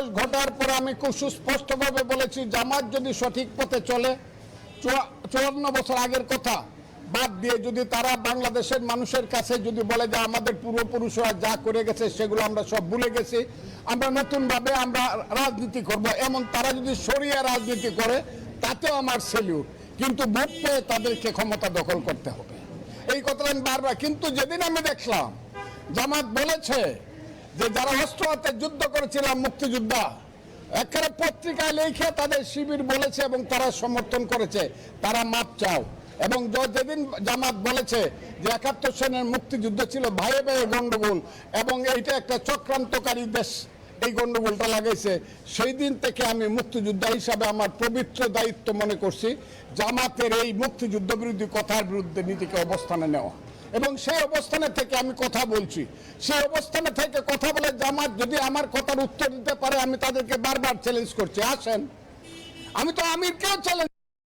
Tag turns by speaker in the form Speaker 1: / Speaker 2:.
Speaker 1: দিবস ঘটার পর আমি খুব সুস্পষ্টভাবে বলেছি, জামাত যদি সঠিক পথে চলে, চুয়া- চুয়ান্ন বছর আগের কথা বাদ দিয়ে যদি তারা বাংলাদেশের মানুষের কাছে যদি বলে যে আমাদের পূর্বপুরুষরা যা করে গেছে সেগুলো আমরা সব ভুলে গেছি, আমরা নতুনভাবে আমরা রাজনীতি করব। এমন তারা যদি সরিয়ে রাজনীতি করে, তাতেও আমার সেলিউট কিন্তু ভোট পেয়ে তাদেরকে ক্ষমতা দখল করতে হবে। এই কথাটা আমি বারবার কিন্তু যেদিন আমি দেখলাম, জামাত বলেছে যে যারা অস্ত্র হাতে যুদ্ধ করেছিলাম মুক্তিযোদ্ধা একেবারে পত্রিকায় লিখে তাদের শিবির বলেছে এবং তারা সমর্থন করেছে, তারা মাপ চাও। এবং যেদিন জামাত বলেছে যে একাত্তর সনের মুক্তিযুদ্ধ ছিল ভাইয়ে ভাইয়ে গণ্ডগোল এবং এইটা একটা চক্রান্তকারী দেশ, এই গণ্ডগোলটা লাগাইছে, সেই দিন থেকে আমি মুক্তিযোদ্ধা হিসাবে আমার পবিত্র দায়িত্ব মনে করছি, জামাতের এই মুক্তিযুদ্ধ বিরোধী কথার বিরুদ্ধে নীতিকে অবস্থানে নেওয়া। এবং সেই অবস্থানে থেকে আমি কথা বলছি। সেই অবস্থানে থেকে কথা বলে জামাত যদি আমার কথার উত্তর দিতে পারে, আমি তাদেরকে বারবার চ্যালেঞ্জ করছি। আসেন। আমি তো আমিরকেও চ্যালেঞ্জ